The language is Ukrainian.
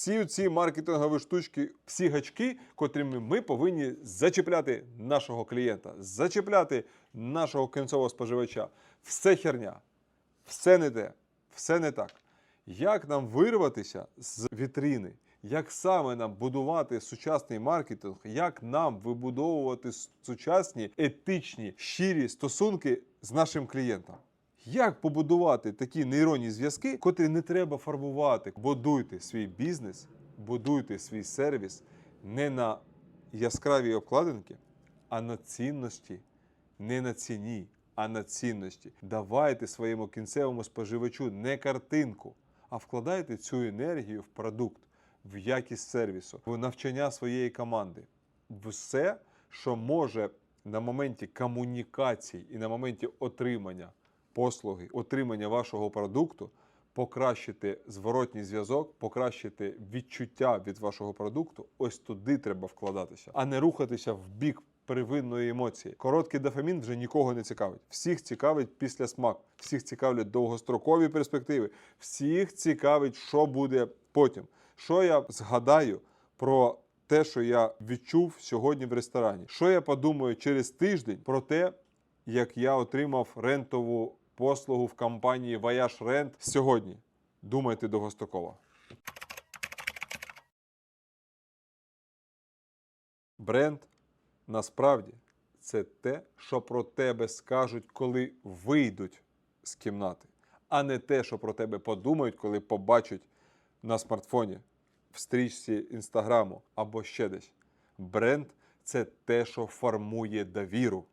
всі ці маркетингові штучки, всі гачки, котрими ми повинні зачіпляти нашого клієнта, зачіпляти нашого кінцевого споживача. Все херня, все не те, все не так. Як нам вирватися з вітрини? Як саме нам будувати сучасний маркетинг? Як нам вибудовувати сучасні етичні щирі стосунки з нашим клієнтом? Як побудувати такі нейронні зв'язки, котрі не треба фарбувати? Будуйте свій бізнес, будуйте свій сервіс не на яскравій обкладинки, а на цінності, не на ціні, а на цінності. Давайте своєму кінцевому споживачу не картинку, а вкладайте цю енергію в продукт, в якість сервісу, в навчання своєї команди. Все, що може на моменті комунікацій і на моменті отримання послуги, отримання вашого продукту, покращити зворотній зв'язок, покращити відчуття від вашого продукту, ось туди треба вкладатися, а не рухатися в бік первинної емоції. Короткий дофамін вже нікого не цікавить. Всіх цікавить після смак, всіх цікавлять довгострокові перспективи, всіх цікавить, що буде потім. Що я згадаю про те, що я відчув сьогодні в ресторані. Що я подумаю через тиждень про те, як я отримав рентову послугу в компанії Voyage Rent сьогодні. Думайте довгостроково. Бренд насправді це те, що про тебе скажуть, коли вийдуть з кімнати, а не те, що про тебе подумають, коли побачать на смартфоні, в стрічці інстаграму або ще десь. Бренд це те, що формує довіру.